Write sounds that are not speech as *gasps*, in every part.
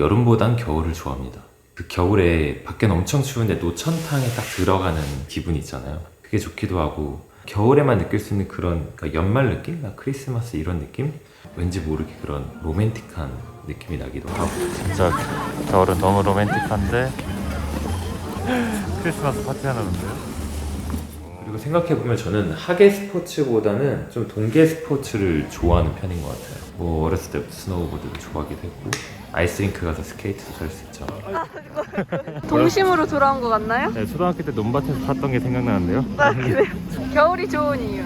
여름보단 겨울을 좋아합니다. 그 겨울에 밖엔 엄청 추운데 노천탕에 딱 들어가는 기분이 있잖아요. 그게 좋기도 하고 겨울에만 느낄 수 있는 그런 그러니까 연말 느낌? 나 크리스마스 이런 느낌? 왠지 모르게 그런 로맨틱한 느낌이 나기도 하고 진짜 겨울은 너무 로맨틱한데 *gasps* 크리스마스 파티 하나 는데요? 그리고 생각해보면 저는 하계 스포츠보다는 좀 동계 스포츠를 좋아하는 편인 것 같아요. 뭐 어렸을 때부터 스노우보드도 좋아하기도 했고 아이스링크 가서 스케이트도 할수 있죠. 동심으로 돌아온 것 같나요? 네, 초등학교 때 논밭에서 탔던 게 생각나는데요. 아 그래요? 겨울이 좋은 이유.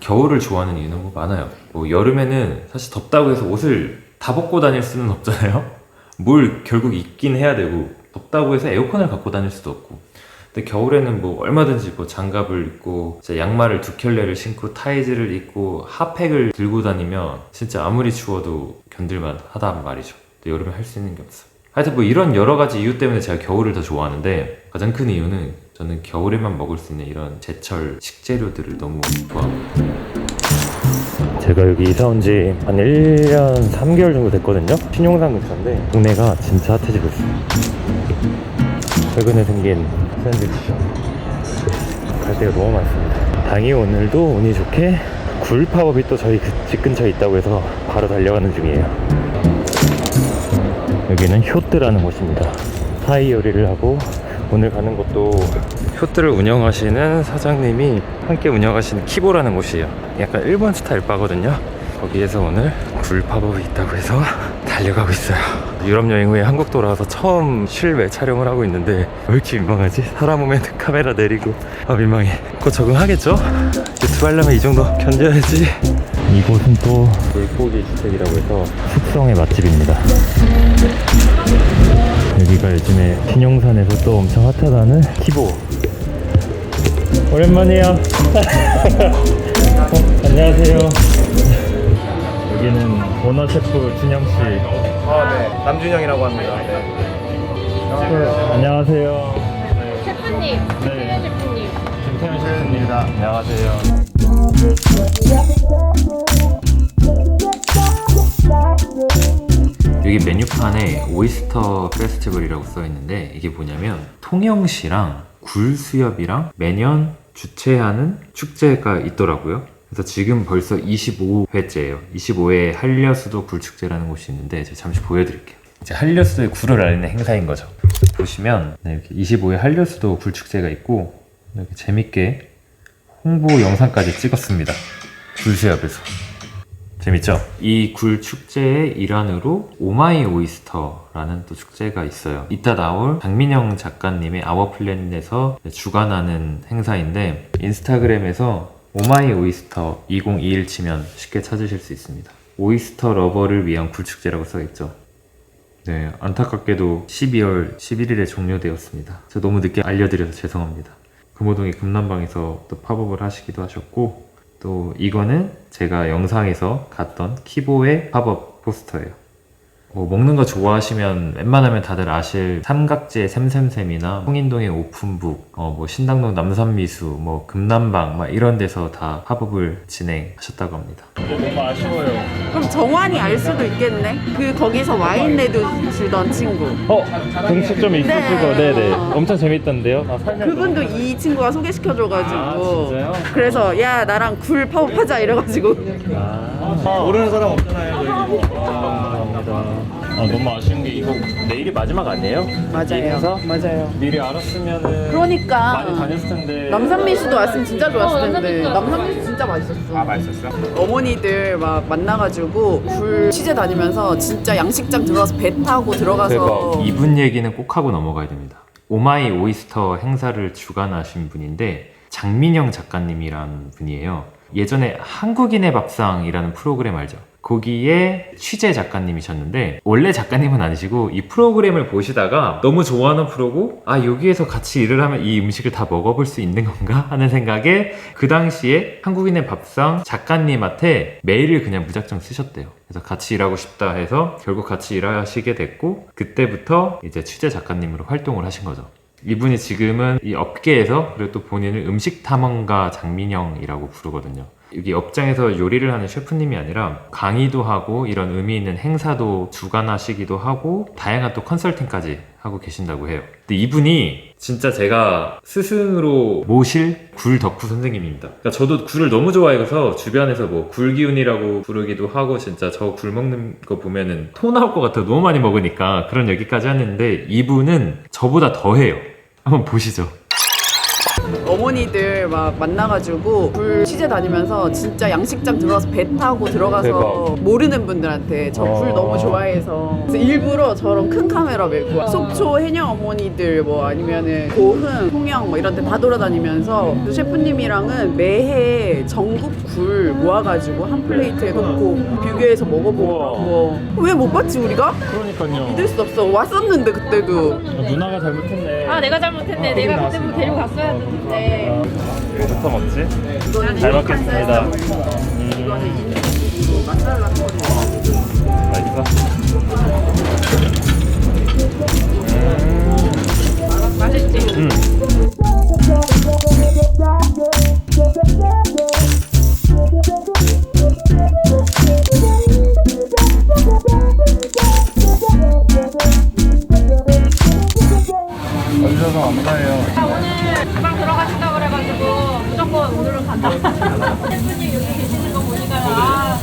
겨울을 좋아하는 이유는 뭐 많아요. 뭐 여름에는 사실 덥다고 해서 옷을 다 벗고 다닐 수는 없잖아요. 뭘 결국 입긴 해야 되고 덥다고 해서 에어컨을 갖고 다닐 수도 없고. 근데 겨울에는 뭐 얼마든지 뭐 장갑을 입고 진짜 양말을 두 켤레를 신고 타이즈를 입고 핫팩을 들고 다니면 진짜 아무리 추워도 견딜만 하단 말이죠. 근데 여름에 할 수 있는 게 없어요. 하여튼 뭐 이런 여러 가지 이유 때문에 제가 겨울을 더 좋아하는데 가장 큰 이유는 저는 겨울에만 먹을 수 있는 이런 제철 식재료들을 너무 좋아하거든요. 제가 여기 이사 온 지 한 1년 3개월 정도 됐거든요. 신용산 근처인데 동네가 진짜 핫해지고 있어요. 최근에 생긴 샌드위치점. 갈 데가 너무 많습니다. 당이 오늘도 운이 좋게 굴 팝업이 또 저희 그집 근처에 있다고 해서 바로 달려가는 중이에요. 여기는 효뜨라는 곳입니다. 사이 요리를 하고 오늘 가는 곳도 효뜨를 운영하시는 사장님이 함께 운영하시는 키보라는 곳이에요. 약간 일본 스타일 바거든요. 거기에서 오늘 굴 팝업이 있다고 해서 *laughs* 달려가고 있어요. 유럽 여행 후에 한국 돌아와서 처음 실외 촬영을 하고 있는데 왜 이렇게 민망하지? 사람 오면 *laughs* 카메라 내리고 아 민망해. 곧 적응하겠죠? 유튜브 하려면 이 정도 견뎌야지. 이곳은 또 물고기 주택이라고 해서 숙성의 맛집입니다. 여기가 요즘에 신용산에서 또 엄청 핫하다는 티보. 오랜만이에요. *laughs* 어, 안녕하세요. 여기는 오너 셰프 준영 씨. 아, 네. 남준영이라고 합니다. 네. 안녕하세요. 셰프님, 네. 셰프님. 김태현 셰프입니다. 안녕하세요. 여기 메뉴판에 오이스터 페스티벌이라고 써 있는데 이게 뭐냐면 통영시랑 굴수협이랑 매년 주최하는 축제가 있더라고요. 그래서 지금 벌써 25회째예요. 25회 한려수도 굴축제라는 곳이 있는데 제가 잠시 보여드릴게요. 이제 한려수도의 굴을 알리는 행사인 거죠. 보시면 네, 이렇게 25회 한려수도 굴축제가 있고 이렇게 재밌게 홍보 영상까지 찍었습니다. 굴수협에서. 재밌죠? 이 굴 축제의 일환으로 오마이 오이스터라는 또 축제가 있어요. 이따 나올 장민영 작가님의 아워플랜에서 주관하는 행사인데 인스타그램에서 오마이 오이스터 2021 치면 쉽게 찾으실 수 있습니다. 오이스터 러버를 위한 굴 축제라고 써있죠. 네, 안타깝게도 12월 11일에 종료되었습니다. 제가 너무 늦게 알려드려서 죄송합니다. 금호동의 금남방에서 또 팝업을 하시기도 하셨고 또 이거는 제가 영상에서 갔던 키보의 팝업 포스터예요. 뭐 먹는 거 좋아하시면 웬만하면 다들 아실 삼각지의 샘샘샘이나 홍인동의 오픈북, 어, 뭐 신당동 남산미수, 뭐 금남방 막 이런 데서 다 팝업을 진행하셨다고 합니다. 너무 아쉬워요. 그럼 정환이 알 수도 있겠네. 그 거기서 와인 내주시던 친구. 어, 좀 있으시고, 네. 네네. 엄청 재밌던데요? 아, 설명 그분도 이 친구가 소개시켜줘가지고. 그래서 야 나랑 굴 팝업하자 이래가지고. 모르는 사람 없잖아요. 저희. 아, 너무 아쉬운 게 이거 내일이 마지막 아니에요? 이 행사? 맞아요. 미리 알았으면은 그러니까. 많이 다녔을 텐데. 남산미수도 왔으면 진짜 좋았을 텐데 남산미수 남산미수 진짜 맛있었어. 아, 맛있었어? 어머니들 막 만나가지고 굴 취재 다니면서 진짜 양식장 들어가서 배 타고 들어가서 대박. 이분 얘기는 꼭 하고 넘어가야 됩니다. 오마이 오이스터 행사를 주관하신 분인데 장민영 작가님이란 분이에요. 예전에 한국인의 밥상이라는 프로그램 알죠? 거기에 취재 작가님이셨는데 원래 작가님은 아니시고 이 프로그램을 보시다가 너무 좋아하는 프로고 아 여기에서 같이 일을 하면 이 음식을 다 먹어볼 수 있는 건가 하는 생각에 그 당시에 한국인의 밥상 작가님한테 메일을 그냥 무작정 쓰셨대요. 그래서 같이 일하고 싶다 해서 결국 같이 일하시게 됐고 그때부터 이제 취재 작가님으로 활동을 하신 거죠. 이분이 지금은 이 업계에서 그리고 또 본인을 음식 탐험가 장민영이라고 부르거든요. 여기 업장에서 요리를 하는 셰프님이 아니라 강의도 하고 이런 의미 있는 행사도 주관하시기도 하고 다양한 또 컨설팅까지 하고 계신다고 해요. 근데 이분이 진짜 제가 스승으로 모실 굴 덕후 선생님입니다. 그러니까 저도 굴을 너무 좋아해서 주변에서 뭐 굴기운이라고 부르기도 하고 진짜 저 굴 먹는 거 보면은 토 나올 것 같아 너무 많이 먹으니까 그런 얘기까지 하는데 이분은 저보다 더 해요. 한번 보시죠. 어머니들 막 만나가지고 굴 취재 다니면서 진짜 양식장 들어가서 배 타고 들어가서 대박. 모르는 분들한테 저굴 어. 너무 좋아해서 그래서 일부러 저런 큰 카메라 메고 속초 해녀 어머니들 뭐 아니면은 고흥 통영 뭐 이런 데 다 돌아다니면서 그 셰프님이랑은 매해 전국 굴 모아가지고 한 플레이트에 놓고 비교해서 먹어보고 왜못 봤지 우리가? 그러니까요. 믿을 수 없어 왔었는데 그때도 누나가 잘못했네. 아 내가 잘못했네. 내가 그때부터 데리고 갔어야 되는데. 여기서 먹지? 이거는 잘 먹겠습니다. 음, 맛있어? 아.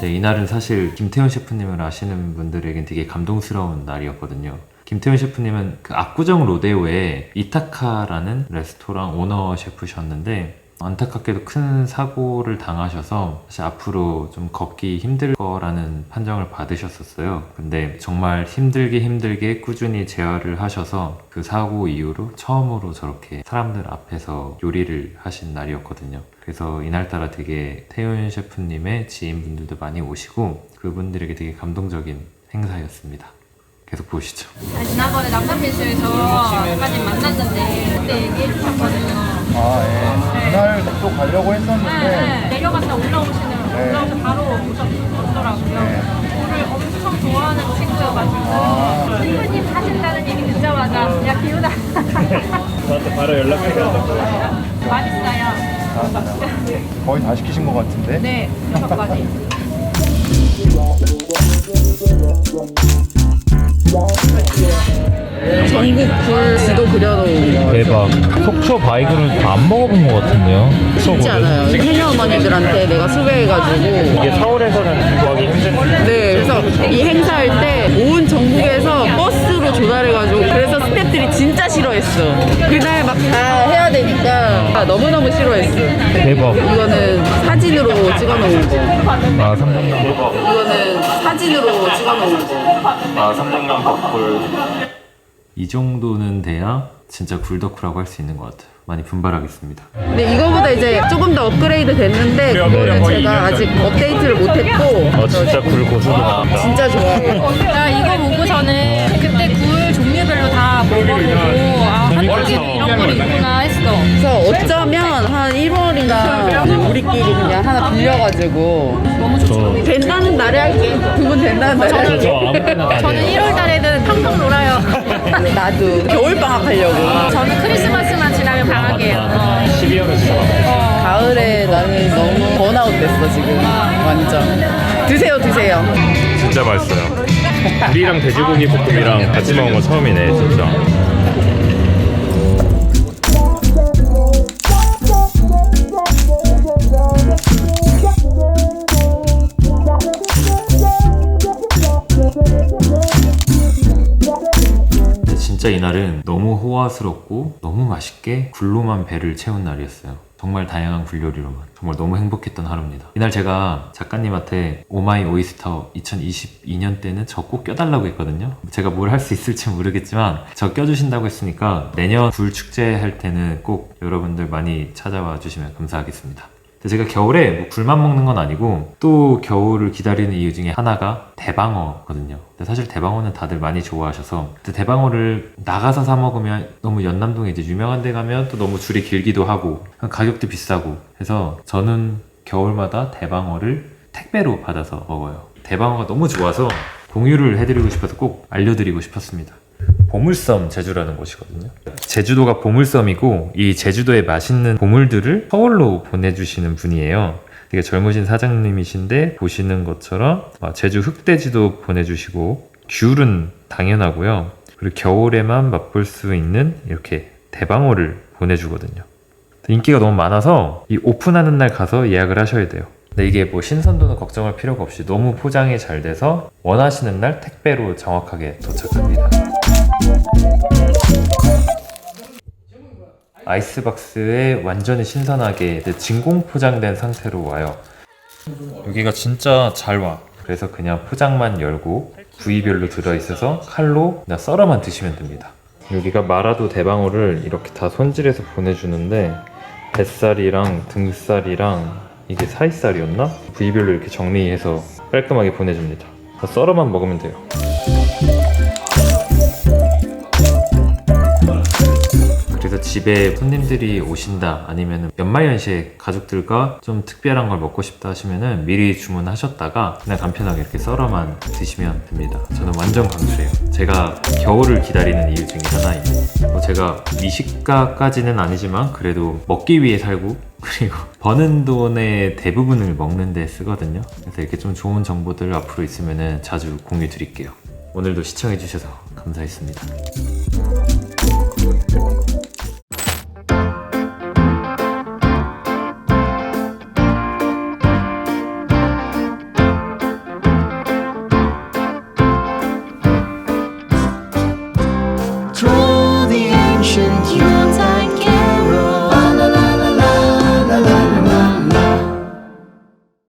네, 이날은 사실 김태훈 셰프님을 아시는 분들에겐 되게 감동스러운 날이었거든요. 김태훈 셰프님은 그 압구정 로데오에 이타카라는 레스토랑 오너 셰프셨는데 안타깝게도 큰 사고를 당하셔서 사실 앞으로 좀 걷기 힘들 거라는 판정을 받으셨었어요. 근데 정말 힘들게 힘들게 꾸준히 재활을 하셔서 그 사고 이후로 처음으로 저렇게 사람들 앞에서 요리를 하신 날이었거든요. 그래서 이날따라 되게 태훈 셰프님의 지인분들도 많이 오시고 그분들에게 되게 감동적인 행사였습니다. 계속 보시죠. 아니, 지난번에 남산비스에서까지 만났는데 그때 얘기해 주셨거든요. 아, 예. 그날 또 가려고 네, 했었는데. 네. 내려갔다 올라오시는 네. 올라오서 바로 오셨더라고요. 물을 엄청 좋아하는 친구여가지고 셰프님 하신다는 얘기 듣자마자 야 기훈아 *laughs* 저한테 바로 연락해가지고. 맛있어요. 거의 다 시키신 것 같은데? 네 여섯 가지. *laughs* 전국 굴 지도 그려놓은 거 대박. 속초 바이글은 안 먹어본 것 같은데요? 쉽지 않아요 해녀 어머니들한테 내가 수배해가지고 이게 서울에서는 구하기 힘든. 네 그래서 이 행사할 때 온 전국에서 버스로 조달해가지고 그래서 스태프들이 진짜 싫어했어 그날 막 다 해야 되니까 너무너무 싫어했어 대박. 이거는 사진으로 찍어놓은 거 아, 삼성동 대박. 이거는 사진으로 찍어놓은 거 아, 삼성동 덕불. 이 정도는 돼야 진짜 굴덕후라고 할 수 있는 것 같아요. 많이 분발하겠습니다. 근데 이거보다 이제 조금 더 업그레이드 됐는데 그거는 제가 아직 업데이트를 못했고 어, 진짜 굴 고수도 나왔다. 진짜 나 이거 보고 저는 그때 굴 종류별로 다 먹어보고 아 한국에는 이런 굴이 있구나 했어. 그래서 어쩌면 한 1월인가 우리끼리 그냥 하나 빌려가지고 너무 좋죠. 된다는 날에 할게 두 분 된다는 날에 할게 저 아무 때나 다 저는 돼요. 1월 달에는 팡팡 놀아요. 나도 겨울 방학 하려고 저는 크리스마스만 지나면 방학이에요. 어. 12월에 시작. 가을에 나는 너무 번아웃 됐어 지금 완전 드세요 드세요 진짜 맛있어요. 굴이랑 돼지고기 볶음이랑 같이 먹은 거 처음이네, 진짜. 진짜 이날은 너무 호화스럽고 너무 맛있게 굴로만 배를 채운 날이었어요. 정말 다양한 굴 요리로만 정말 너무 행복했던 하루입니다. 이날 제가 작가님한테 오마이 오이스터 2022년 때는 저 꼭 껴달라고 했거든요. 제가 뭘 할 수 있을지 모르겠지만 저 껴주신다고 했으니까 내년 굴 축제 할 때는 꼭 여러분들 많이 찾아와 주시면 감사하겠습니다. 제가 겨울에 뭐 굴만 먹는 건 아니고 또 겨울을 기다리는 이유 중에 하나가 대방어거든요. 근데 사실 대방어는 다들 많이 좋아하셔서 대방어를 나가서 사 먹으면 너무 연남동에 이제 유명한 데 가면 또 너무 줄이 길기도 하고 가격도 비싸고 해서 저는 겨울마다 대방어를 택배로 받아서 먹어요. 대방어가 너무 좋아서 공유를 해드리고 싶어서 꼭 알려드리고 싶었습니다. 보물섬 제주라는 곳이거든요. 제주도가 보물섬이고 이 제주도의 맛있는 보물들을 서울로 보내주시는 분이에요. 되게 젊으신 사장님이신데 보시는 것처럼 아, 제주 흑돼지도 보내주시고 귤은 당연하고요. 그리고 겨울에만 맛볼 수 있는 이렇게 대방어를 보내주거든요. 인기가 너무 많아서 이 오픈하는 날 가서 예약을 하셔야 돼요. 근데 이게 뭐 신선도는 걱정할 필요가 없이 너무 포장이 잘 돼서 원하시는 날 택배로 정확하게 도착합니다. 아이스박스에 완전히 신선하게 진공 포장된 상태로 와요. 여기가 진짜 잘 와. 그래서 그냥 포장만 열고 부위별로 들어있어서 칼로 그냥 썰어만 드시면 됩니다. 여기가 마라도 대방어를 이렇게 다 손질해서 보내주는데 뱃살이랑 등살이랑 이게 사이살이었나? 부위별로 이렇게 정리해서 깔끔하게 보내줍니다. 다 썰어만 먹으면 돼요. 그래서 집에 손님들이 오신다 아니면 연말연시에 가족들과 좀 특별한 걸 먹고 싶다 하시면은 미리 주문하셨다가 그냥 간편하게 이렇게 썰어만 드시면 됩니다. 저는 완전 강추해요. 제가 겨울을 기다리는 이유 중에 하나입니다. 뭐 제가 미식가까지는 아니지만 그래도 먹기 위해 살고 그리고 *laughs* 버는 돈의 대부분을 먹는 데 쓰거든요. 그래서 이렇게 좀 좋은 정보들 앞으로 있으면은 자주 공유 드릴게요. 오늘도 시청해주셔서 감사했습니다.